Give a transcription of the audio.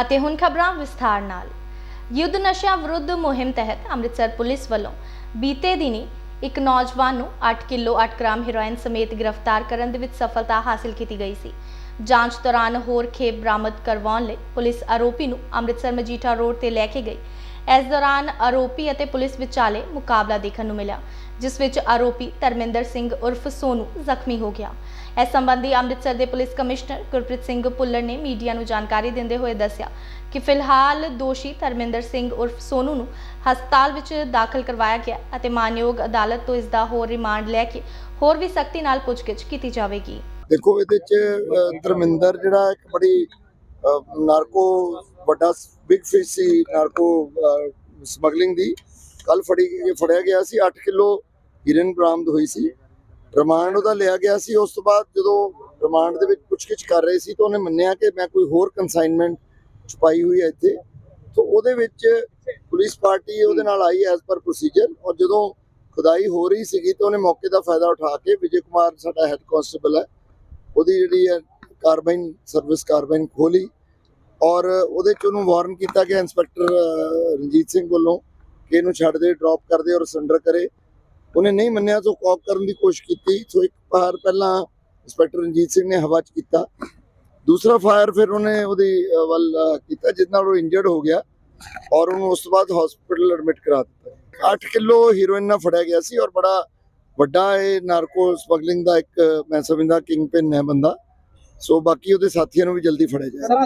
ਅਤੇ ਹੁਣ ਖਬਰਾਂ ਵਿਸਥਾਰ ਨਾਲ। ਯੁੱਧ ਨਸ਼ਾ ਵਿਰੁੱਧ ਮੁਹਿੰਮ ਤਹਿਤ ਅੰਮ੍ਰਿਤਸਰ ਪੁਲਿਸ ਵੱਲੋਂ ਬੀਤੇ ਦਿਨੀ ਇੱਕ ਨੌਜਵਾਨ ਨੂੰ 8 ਕਿਲੋ 8 ਗ੍ਰਾਮ ਹੈਰੋਇਨ ਸਮੇਤ ਗ੍ਰਿਫਤਾਰ ਕਰਨ ਦੇ ਵਿੱਚ ਸਫਲਤਾ ਹਾਸਲ ਕੀਤੀ ਗਈ ਸੀ। ਜਾਂਚ ਦੌਰਾਨ ਹੋਰ ਖੇਪ ਬਰਾਮਦ ਕਰਵਾਉਣ ਲਈ ਪੁਲਿਸ ਆਰੋਪੀ ਨੂੰ ਅੰਮ੍ਰਿਤਸਰ ਮਜੀਠਾ ਰੋਡ ਤੇ ਲੈ ਕੇ ਗਈ। ਇਸ ਦੌਰਾਨ ਆਰੋਪੀ ਅਤੇ ਪੁਲਿਸ ਵਿਚਾਲੇ ਮੁਕਾਬਲਾ ਦੇਖਣ ਨੂੰ ਮਿਲਿਆ, ਜਿਸ ਵਿੱਚ ਆਰੋਪੀ ਧਰਮਿੰਦਰ ਸਿੰਘ ਉਰਫ ਸੋਨੂ ਜ਼ਖਮੀ ਹੋ ਗਿਆ। ਇਸ ਸੰਬੰਧੀ ਅੰਮ੍ਰਿਤਸਰ ਦੇ ਪੁਲਿਸ ਕਮਿਸ਼ਨਰ ਗੁਰਪ੍ਰੀਤ ਸਿੰਘ ਭੁੱਲਰ ਨੇ ਮੀਡੀਆ ਨੂੰ ਜਾਣਕਾਰੀ ਦਿੰਦੇ ਹੋਏ ਦੱਸਿਆ ਕਿ ਫਿਲਹਾਲ ਦੋਸ਼ੀ ਧਰਮਿੰਦਰ ਸਿੰਘ ਉਰਫ ਸੋਨੂ ਨੂੰ ਹਸਪਤਾਲ ਵਿੱਚ ਦਾਖਲ ਕਰਵਾਇਆ ਗਿਆ ਅਤੇ ਮਾਨਯੋਗ ਅਦਾਲਤ ਤੋਂ ਇਸ ਦਾ ਹੋਰ ਰਿਮਾਂਡ ਲੈ ਕੇ ਹੋਰ ਵੀ ਸਖਤੀ ਨਾਲ ਪੁੱਛਗਿੱਛ ਕੀਤੀ ਜਾਵੇਗੀ। ਦੇਖੋ, ਇਹਦੇ ਚ ਧਰਮਿੰਦਰ ਜਿਹੜਾ ਇੱਕ ਬੜੀ ਨਾਰਕੋ ਵੱਡਾ ਬਿਗ ਫਿਸ਼ ਸੀ ਨਾਰਕੋ ਸਮਗਲਿੰਗ ਦੀ। ਕੱਲ ਫੜੀ ਫੜਿਆ ਗਿਆ ਸੀ। 8 ਕਿਲੋ ਹੀਰਨ ਬਰਾਮਦ ਹੋਈ ਸੀ। ਰਿਮਾਂਡ ਉਹਦਾ ਲਿਆ ਗਿਆ ਸੀ। ਉਸ ਤੋਂ ਬਾਅਦ ਜਦੋਂ ਰਿਮਾਂਡ ਦੇ ਵਿੱਚ ਪੁੱਛਗਿੱਛ ਕਰ ਰਹੇ ਸੀ ਤਾਂ ਉਹਨੇ ਮੰਨਿਆ ਕਿ ਮੈਂ ਕੋਈ ਹੋਰ ਕਨਸਾਈਨਮੈਂਟ ਛੁਪਾਈ ਹੋਈ ਹੈ ਇੱਥੇ। ਤਾਂ ਉਹਦੇ ਵਿੱਚ ਪੁਲਿਸ ਪਾਰਟੀ ਉਹਦੇ ਨਾਲ ਆਈ ਐਸ ਪਰ ਪ੍ਰੋਸੀਜਰ ਔਰ ਜਦੋਂ ਖੁਦਾਈ ਹੋ ਰਹੀ ਸੀਗੀ ਤਾਂ ਉਹਨੇ ਮੌਕੇ ਦਾ ਫਾਇਦਾ ਉਠਾ ਕੇ ਵਿਜੇ ਕੁਮਾਰ, ਸਾਡਾ ਹੈੱਡ ਕਾਂਸਟੇਬਲ ਹੈ, ਉਹਦੀ ਜਿਹੜੀ ਹੈ ਕਾਰਬਾਈਨ ਸਰਵਿਸ ਕਾਰਬਾਈਨ ਖੋਲੀ ਔਰ ਉਹਦੇ ਚ ਉਹਨੂੰ ਵਾਰਨ ਕੀਤਾ ਗਿਆ ਇੰਸਪੈਕਟਰ ਰਣਜੀਤ ਸਿੰਘ ਵੱਲੋਂ ਕਿ ਇਹਨੂੰ ਛੱਡ ਦੇ ਡ੍ਰੌਪ ਕਰ ਦੇ ਔਰ ਸਰੈਂਡਰ ਕਰੇ। ਉਹਨੇ ਨਹੀਂ ਮੰਨਿਆ ਤਾਂ ਕੌਪ ਕਰਨ ਦੀ ਕੋਸ਼ਿਸ਼ ਕੀਤੀ। ਸੋ ਇੱਕ ਫਾਇਰ ਪਹਿਲਾਂ ਇੰਸਪੈਕਟਰ ਰਣਜੀਤ ਸਿੰਘ ਨੇ ਹਵਾ 'ਚ ਕੀਤਾ। ਦੂਸਰਾ ਫਾਇਰ ਫਿਰ ਉਹਨੇ ਉਹਦੀ ਵੱਲ ਕੀਤਾ, ਜਿਸ ਨਾਲ ਉਹ ਇੰਜਰਡ ਹੋ ਗਿਆ ਔਰ ਉਹਨੂੰ ਉਸ ਤੋਂ ਬਾਅਦ ਹਸਪੀਟਲ ਐਡਮਿਟ ਕਰਾ ਦਿੱਤਾ। 8 ਕਿਲੋ ਹੀਰੋਇਨ ਨਾਲ ਫੜਿਆ ਗਿਆ ਸੀ ਔਰ ਬੜਾ ਵੱਡਾ ਇਹ ਨਾਰਕੋ ਸਮਗਲਿੰਗ ਦਾ ਇੱਕ, ਮੈਂ ਸਮਝਦਾ ਕਿੰਗ ਪਿਨ ਹੈ ਬੰਦਾ। ਸੋ ਬਾਕੀ ਉਹਦੇ ਸਾਥੀਆਂ ਨੂੰ ਵੀ ਜਲਦੀ ਫੜਿਆ ਜਾਏ।